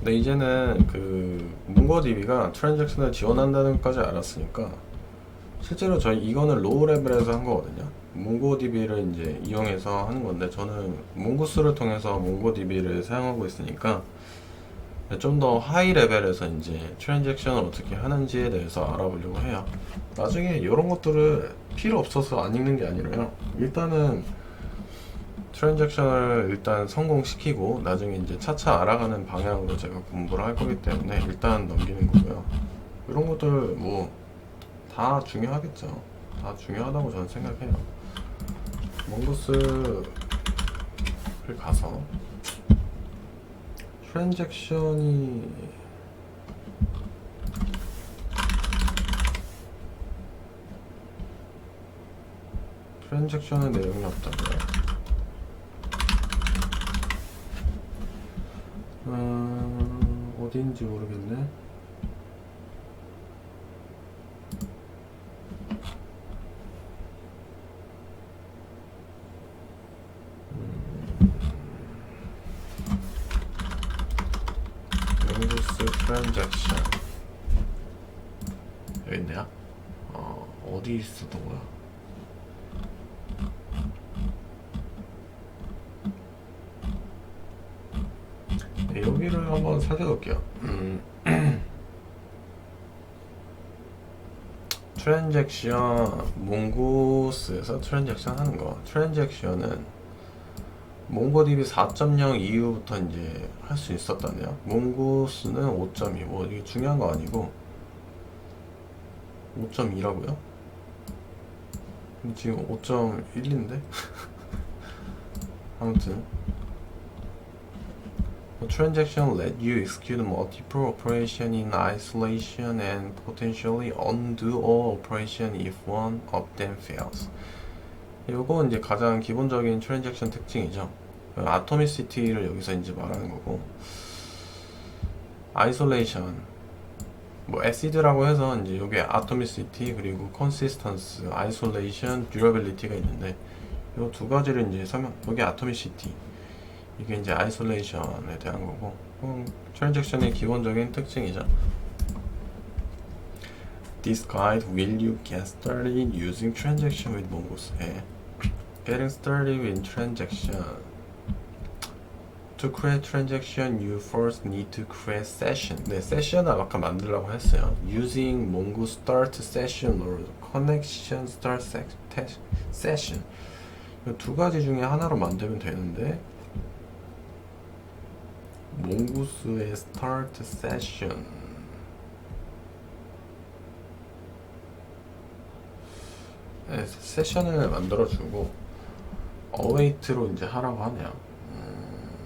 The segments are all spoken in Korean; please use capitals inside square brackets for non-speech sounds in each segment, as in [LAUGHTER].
근데 이제는 그 몽고DB가 트랜잭션을 지원한다는 것까지 알았으니까 실제로 저희 이거는 로우 레벨에서 한 거거든요. 몽고DB를 이제 이용해서 하는 건데 저는 몽고스를 통해서 몽고DB를 사용하고 있으니까 좀 더 하이 레벨에서 이제 트랜잭션을 어떻게 하는지에 대해서 알아보려고 해요. 나중에 이런 것들을 필요 없어서 안 읽는 게 아니라요. 일단은 트랜잭션을 일단 성공시키고 나중에 이제 차차 알아가는 방향으로 제가 공부를 할 거기 때문에 일단 넘기는 거고요. 이런 것들 뭐 다 중요하겠죠. 다 중요하다고 저는 생각해요. 몽고스를 가서 트랜잭션이 트랜잭션의 내용이 없다고요. 음, 어딘지 모르겠네. 몽고스 트랜잭션 여기 있네요. 어, 어디 있었던 거야? 네, 여기를 한번 살펴볼게요. 음. [CLEARS THROAT] 트랜잭션 몽고스에서 트랜잭션 하는 거. 트랜잭션은 몽고DB 4.0 이후부터 이제 할 수 있었다네요. 몽고스는 5.2. 뭐 이게 중요한 거 아니고 5.2라고요? 지금 5.1인데? [LAUGHS] 아무튼 transaction let you execute multiple operations in isolation and potentially undo all operation if one of them fails. 이거 이제 가장 기본적인 트랜잭션 특징이죠. 아토미시티를 여기서 이제 말하는 거고, 아이솔레이션, 뭐 에시드라고 해서 이제 여기 아토미시티 그리고 컨시스턴스, 아이솔레이션, 듀러빌리티가 있는데 이 두 가지를 이제 설명. 여기 아토미시티. 이게 이제 아이솔레이션에 대한 거고 음, 트랜잭션의 기본적인 특징이죠. This guide will you get started using transaction with Mongoose. 예. Getting started with transaction. To create transaction, you first need to create session. 네, 세션을 아까 만들라고 했어요. Using Mongoose start session or connection start session. 이 두 가지 중에 하나로 만들면 되는데 몽구스의 스타트 세션. 네, 세션을 만들어주고 어웨이트로 이제 하라고 하네요. 음,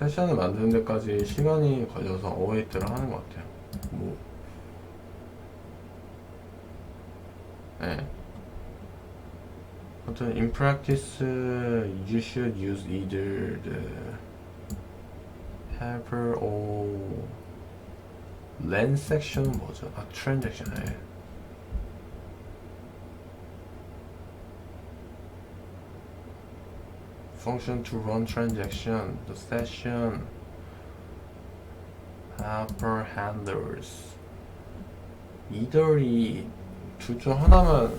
세션을 만드는 데까지 시간이 걸려서 어웨이트를 하는 것 같아요. 뭐. 네. 아무튼 in practice you should use either the helper or len section은 뭐죠? 아 transaction 예. function to run transaction the session helper handlers either이 둘 중 하나만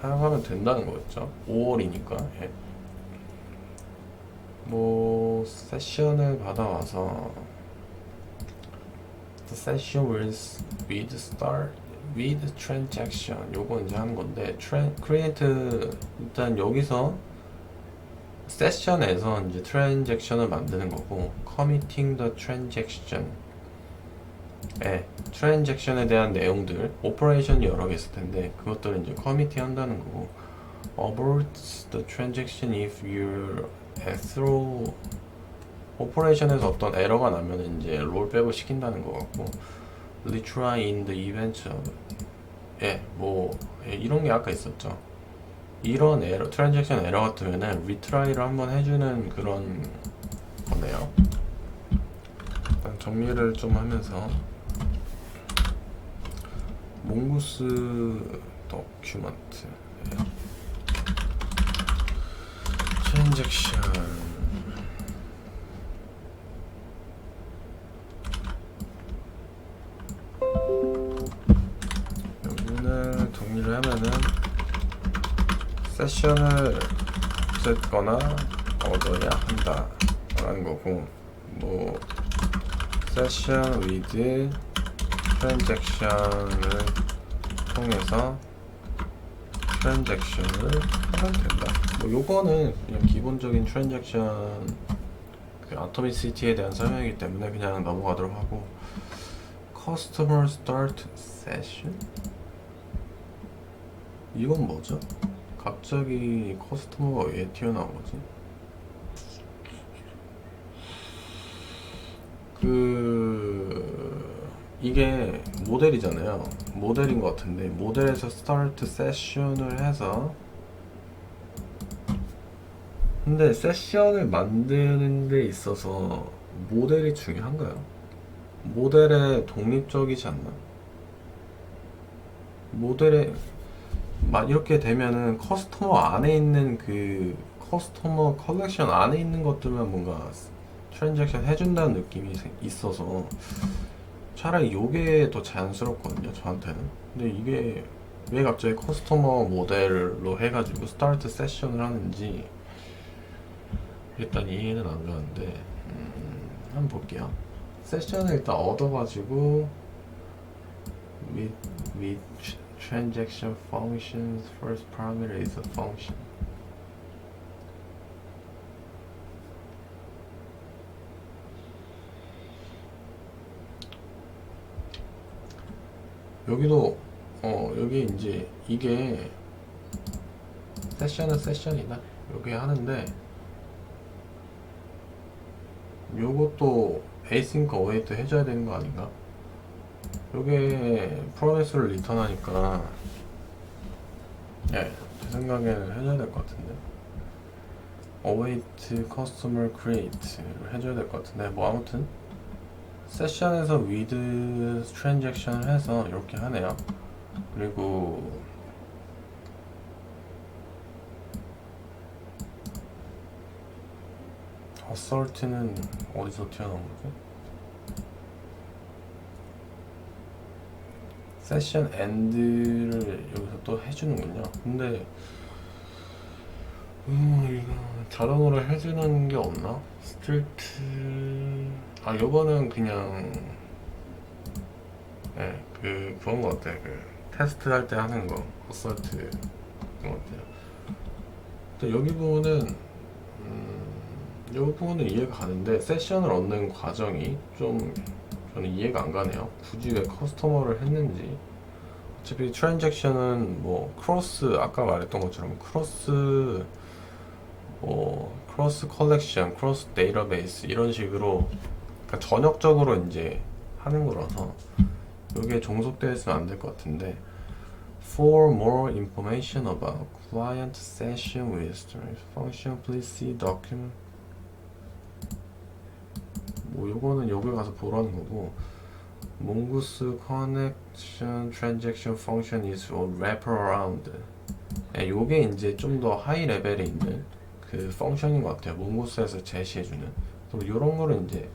사용하면 된다는 거였죠. 5월이니까. 예. 뭐 세션을 받아와서 the session with with start with transaction 요거 이제 하는 건데 tra- create 일단 여기서 세션에서 이제 트랜잭션을 만드는 거고 committing the transaction 예, 트랜잭션에 대한 내용들, 오퍼레이션이 여러 개 있을 텐데 그것들을 이제 커미티 한다는 거고 abort the transaction if you're through 오퍼레이션에서 어떤 에러가 나면 이제 롤백을 시킨다는 거 같고 retry in the event 예, 뭐 예, 이런 게 아까 있었죠. 이런 에러, 트랜잭션 에러 같으면은 리트라이를 한번 해주는 그런 거네요. 정리를 좀 하면서 몽구스 도큐먼트 트랜잭션. 여기는 정리를 하면은 세션을 없앴거나 얻어야 한다 라는 거고 뭐 세션 위드 트랜잭션을 통해서 트랜잭션을 하면 된다 뭐 요거는 그냥 기본적인 트랜잭션 그 아토미 시티에 대한 설명이기 때문에 그냥 넘어가도록 하고 Customer Start Session 이건 뭐죠? 갑자기 커스터머가 왜 튀어나온 거지? 그 이게 모델이잖아요. 모델인 것 같은데 모델에서 스타트 세션을 해서 근데 세션을 만드는 데 있어서 모델이 중요한가요? 모델에 독립적이지 않나? 모델에 막 이렇게 되면은 커스터머 안에 있는 그 커스터머 컬렉션 안에 있는 것들만 뭔가 트랜잭션 해준다는 느낌이 생- 있어서 차라리 이게 더 자연스럽거든요 저한테는. 근데 이게 왜 갑자기 커스터머 모델로 해가지고 스타트 세션을 하는지 일단 이해는 안 가는데 음, 한번 볼게요. 세션을 일단 얻어가지고 with, with transaction functions first parameter is a function 여기도 어 여기 이제 이게 세션은 세션이다. 여기 하는데 요것도 async await 해줘야 되는 거 아닌가? 요게 프로미스를 리턴하니까 예, 제 생각에는 해줘야 될 것 같은데. await customer create를 해줘야 될 것 같은데. 뭐 아무튼 세션에서 with transaction을 해서 이렇게 하네요 그리고 assert는 어디서 튀어나온 거지? 세션 엔드를 여기서 또 해주는군요. 근데 음 이거 자동으로 해주는 게 없나? 스트리트 아 요거는 그냥 예, 그 그런 거 같아. 그 테스트 할 때 하는 거 어설트 그런 거 같아요. 근데 여기 부분은 음, 이 부분은 이해가 가는데 세션을 얻는 과정이 좀 저는 이해가 안 가네요. 굳이 왜 커스터머를 했는지. 어차피 트랜잭션은 뭐 크로스 아까 말했던 것처럼 크로스 뭐 크로스 컬렉션, 크로스 데이터베이스 이런 식으로 그러니까 전역적으로 이제 하는 거라서 이게 종속되어 있으면 안 될 것 같은데 For more information about client session with function, please see document. 뭐 요거는 여기 가서 보라는 거고 mongoose connection transaction function is a wraparound 예, 요게 이제 좀 더 하이 레벨에 있는 그 펑션인 것 같아요 몽고스에서 제시해주는 그럼 요런 거를 이제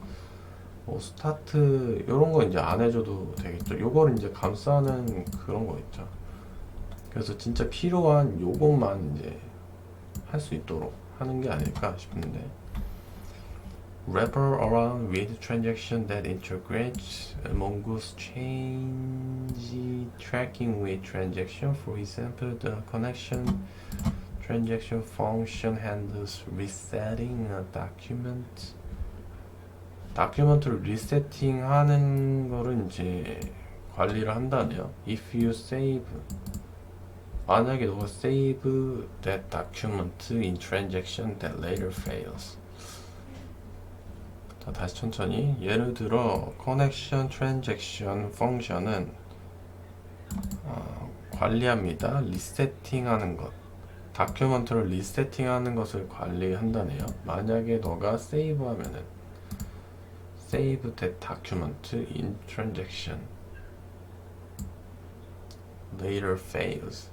뭐 스타트 요런 거 이제 안 해줘도 되겠죠 요거를 이제 감싸는 그런 거 있죠 그래서 진짜 필요한 요것만 이제 할 수 있도록 하는 게 아닐까 싶은데 wrapper around with transaction that integrates mongoose change tracking with transaction for example the connection transaction function handles resetting a document 다큐멘트를 리세팅 하는 거를 이제 관리를 한다네요. If you save. 만약에 너가 save that document in transaction that later fails. 자, 다시 천천히. 예를 들어 connection transaction 펑션은 어, 관리합니다. 리세팅하는 것. 다큐멘트를 리세팅하는 것을 관리한다네요. 만약에 너가 save 하면은 save that document in transaction later fails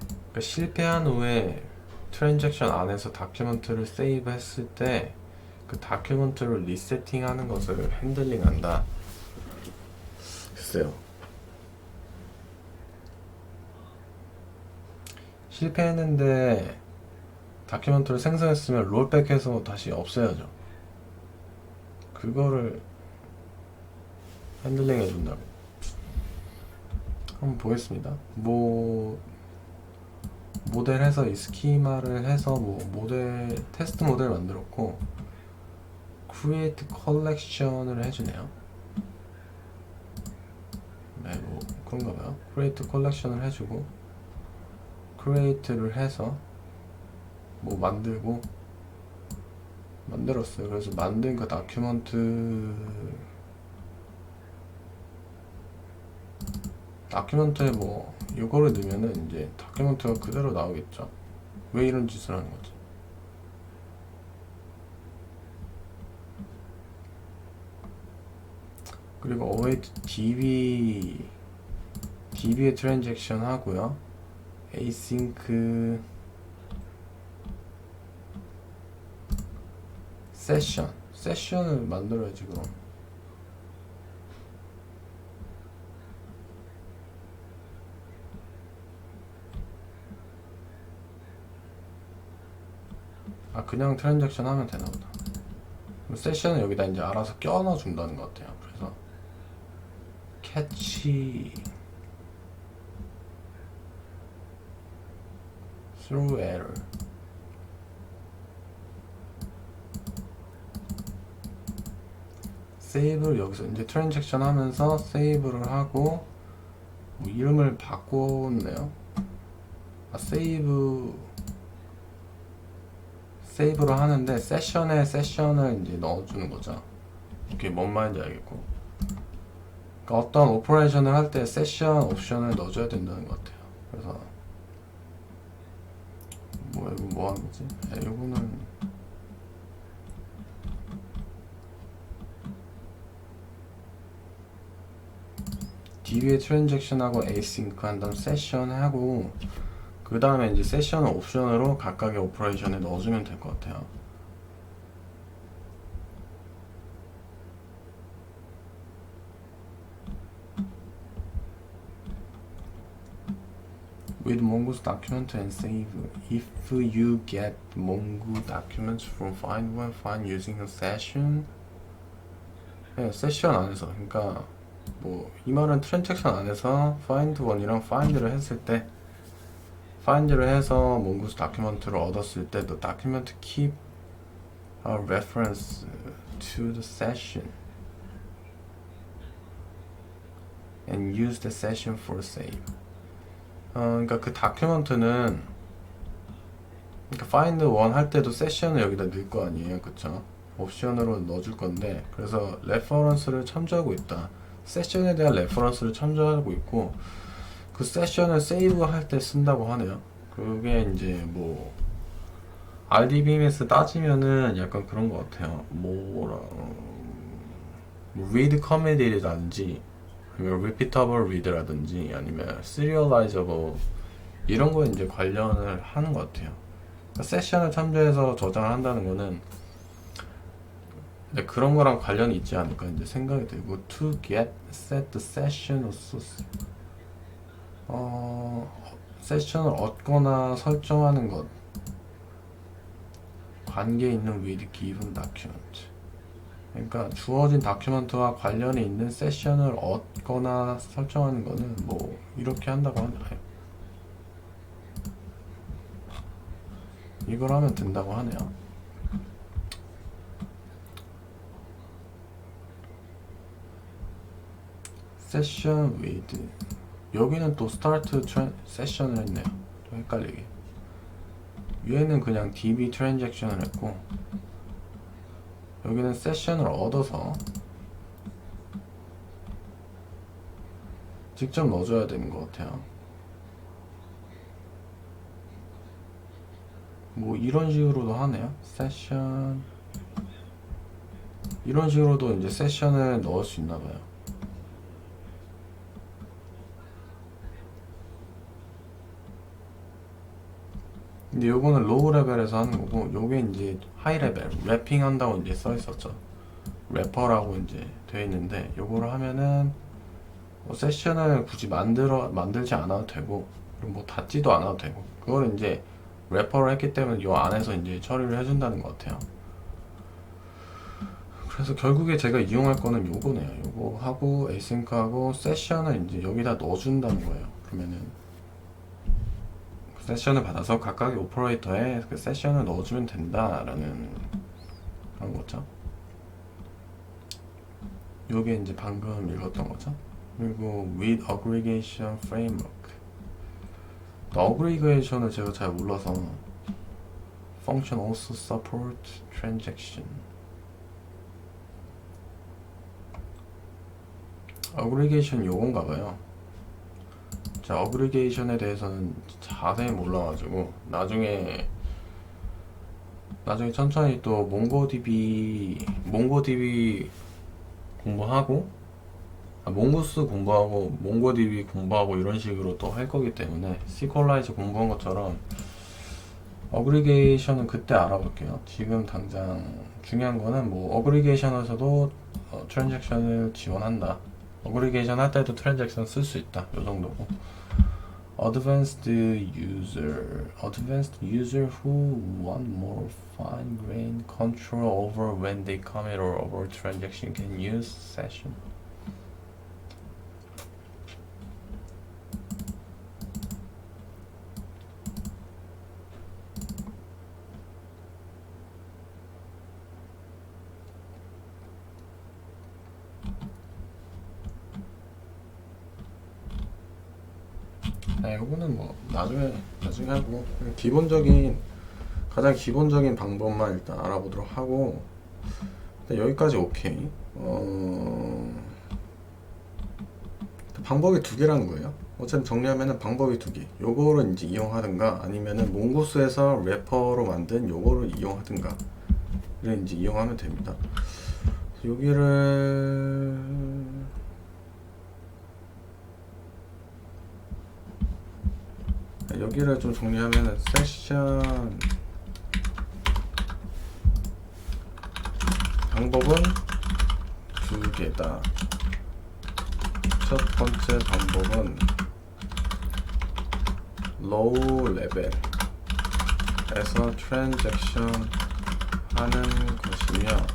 그러니까 실패한 후에 트랜잭션 안에서 다큐멘트를 세이브 했을 때 그 다큐멘트를 리세팅하는 것을 핸들링한다. 글쎄요. 실패했는데 다큐멘터를 생성했으면 롤백해서 다시 없애야죠. 그거를 핸들링 해준다고. 한번 보겠습니다. 뭐 모델 해서 이 스키마를 해서 뭐 모델 테스트 모델 만들었고 create collection을 해주네요. 네, 뭐 그런가 봐요. create collection을 해주고 create를 해서 뭐 만들고 만들었어요. 그래서 만든 그 다큐멘트 다큐멘트에 뭐 이거를 넣으면은 이제 다큐멘트가 그대로 나오겠죠. 왜 이런 짓을 하는 거지? 그리고 await db db에 트랜잭션 하고요. async 세션 세션을 만들어야지 그럼. 아 그냥 트랜잭션 하면 되나 보다. 세션은 여기다 이제 알아서 껴넣어 준다는 것 같아요. 그래서 캐치 through error 세이브를 여기서 이제 트랜잭션 하면서 세이브를 하고 뭐 이름을 바꿨네요. 아 세이브 세이브를 하는데 세션에 세션을 이제 넣어주는 거죠. 이게 뭔 말인지 알겠고. 그러니까 어떤 오퍼레이션을 할 때 세션 옵션을 넣어줘야 된다는 것 같아요. 그래서 뭐 이거 뭐 하는 거지? 야, 이거는 DB에 트랜잭션하고 async 한 다음 세션 하고 그 다음에 이제 세션을 옵션으로 각각의 오퍼레이션에 넣어주면 될 것 같아요. with Mongoose document and save if you get Mongo documents from find one find using a session 네, 세션 안에서 그러니까 뭐이 말은 트랜잭션 안에서 find one이랑 find를 했을 때 find를 해서 몽고스 다큐멘트를 얻었을 때 the document keep a reference to the session and use the session for save. 어, 그러니까 그 다큐멘트는 그러니까 find one 할 때도 세션을 여기다 넣을 거 아니에요, 그쵸? 옵션으로 넣어줄 건데 그래서 레퍼런스를 참조하고 있다. 세션에 대한 레퍼런스를 참조하고 있고 그 세션을 세이브 할 때 쓴다고 하네요. 그게 이제 뭐 RDBMS 따지면은 약간 그런 것 같아요. 뭐라 뭐 read comedy라든지 아니면 repeatable read라든지 아니면 serializable 이런 거에 이제 관련을 하는 것 같아요. 그러니까 세션을 참조해서 저장을 한다는 거는 근데 그런 거랑 관련이 있지 않을까 이제 생각이 들고 to get set session source 어 세션을 얻거나 설정하는 것 관계 있는 with given document 그러니까 주어진 다큐멘트와 관련이 있는 세션을 얻거나 설정하는 거는 뭐 이렇게 한다고 하나요? 이걸 하면 된다고 하네요. 세션 with 여기는 또 스타트 세션을 했네요. 좀 헷갈리게. 위에는 그냥 DB 트랜잭션을 했고 여기는 세션을 얻어서 직접 넣어줘야 되는 것 같아요. 뭐 이런 식으로도 하네요. 세션 이런 식으로도 이제 세션을 넣을 수 있나 봐요. 근데 요거는 로우 레벨에서 하는 거고 요게 이제 하이 레벨 랩핑 한다고 이제 써 있었죠 래퍼라고 이제 돼 있는데 요거를 하면은 뭐 세션을 굳이 만들어 만들지 않아도 되고 그리고 뭐 닫지도 않아도 되고 그거는 이제 래퍼를 했기 때문에 요 안에서 이제 처리를 해준다는 것 같아요. 그래서 결국에 제가 이용할 거는 요거네요. 요거 하고 에이싱크하고 세션을 이제 여기다 넣어준다는 거예요. 그러면은 그 세션을 받아서 각각의 오퍼레이터에 그 세션을 넣어주면 된다라는 그런 거죠. 요게 이제 방금 읽었던 거죠. 그리고 with aggregation framework. 어그리게이션을 제가 잘 몰라서 function also support transaction. 어그리게이션 요건가 봐요. 자, 어그리게이션에 대해서는 자세히 몰라가지고 나중에 나중에 천천히 또 몽고DB 몽고DB 공부하고 아, 몽고스 공부하고 몽고DB 공부하고 이런 식으로 또 할 거기 때문에 시퀄라이즈 공부한 것처럼 어그리게이션은 그때 알아볼게요. 지금 당장 중요한 거는 뭐 어그리게이션에서도 어, 트랜잭션을 지원한다. 어그리게이션 할 때도 트랜잭션 쓸 수 있다. 요 정도고. Advanced user, advanced user who want more fine-grained control over when they commit or over transaction can use session. 네, 이거는 뭐 나중에 나중에 하고 기본적인 가장 기본적인 방법만 일단 알아보도록 하고 일단 여기까지 오케이. 어... 방법이 두 개라는 거예요. 어차피 정리하면은 방법이 두 개. 요거를 이제 이용하든가 아니면은 몽고스에서 래퍼로 만든 요거를 이용하든가. 를 이제 이용하면 됩니다. 여기를 여기를 좀 정리하면은 세션 방법은 두 개다. 첫 번째 방법은 로우 레벨에서 트랜잭션 하는 것이며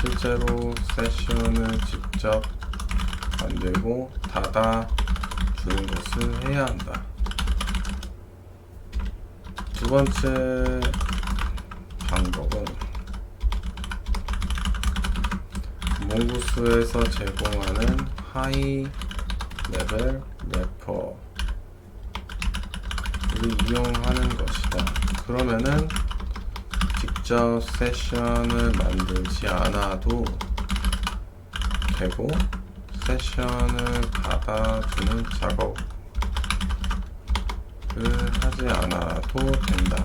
실제로 세션을 직접 만들고 닫아 주는 것을 해야 한다. 두 번째 방법은 몽고스에서 제공하는 하이 레벨 래퍼를 이용하는 것이다. 그러면은 직접 세션을 만들지 않아도 되고 세션을 받아주는 작업 을 하지 않아도 된다.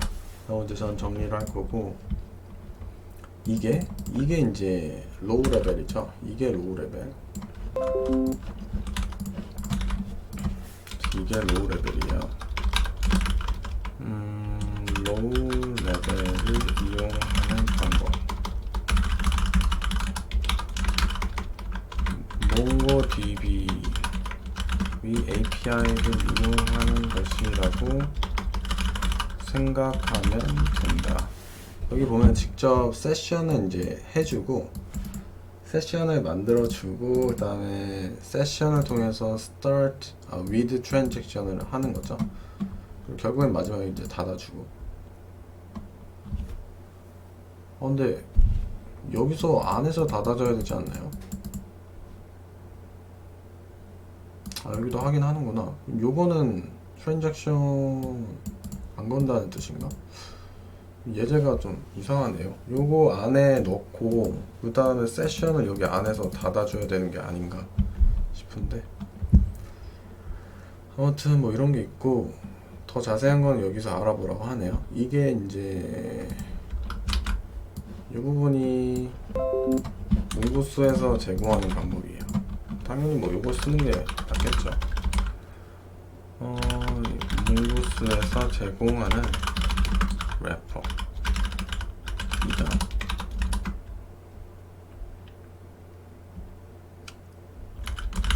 라고 이제 전 정리를 할 거고 이게 이게 이제 로우 레벨이죠. 이게 로우 레벨. 이게 로우 레벨이에요. 음, 로우 레벨을 이용하는 방법. 몽고DB 위 API를 이용하는 것이라고 생각하면 된다. 여기 보면 직접 세션을 이제 해주고 세션을 만들어 주고 그 다음에 세션을 통해서 start 아, with transaction을 하는 거죠. 결국엔 마지막에 이제 닫아주고. 어, 근데 여기서 안에서 닫아줘야 되지 않나요? 아 여기도 하긴 하는구나. 그럼 요거는 트랜잭션 안 건다는 뜻인가? 예제가 좀 이상하네요. 요거 안에 넣고 그 다음에 세션을 여기 안에서 닫아줘야 되는 게 아닌가 싶은데. 아무튼 뭐 이런 게 있고 더 자세한 건 여기서 알아보라고 하네요. 이게 이제 이 부분이 몽고스에서 제공하는 방법이에요 당연히 뭐 이거 쓰는 게 낫겠죠. 어, 몽고스에서 제공하는 래퍼 이다.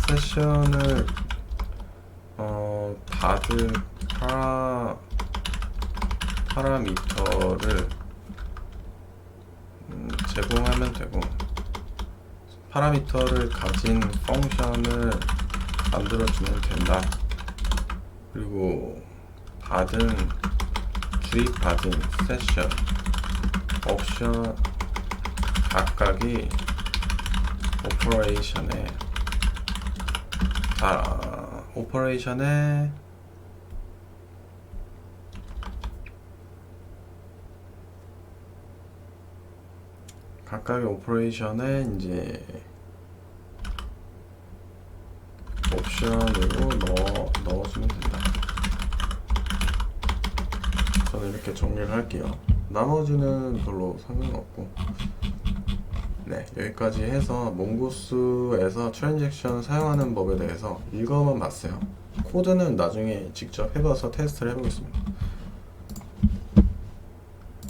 세션을 어, 바드 파라 파라미터를 음, 제공하면 되고 파라미터를 가진 펑션을 만들어주면 된다. 그리고 받은 주입받은 세션 옵션 각각이 오퍼레이션에 아 오퍼레이션에 각각의 오퍼레이션에 이제 옵션으로 넣어 넣어주면 된다. 저는 이렇게 정리를 할게요. 나머지는 별로 상관없고. 네, 여기까지 해서 몽고스에서 트랜잭션 사용하는 법에 대해서 읽어만 봤어요. 코드는 나중에 직접 해봐서 테스트를 해보겠습니다.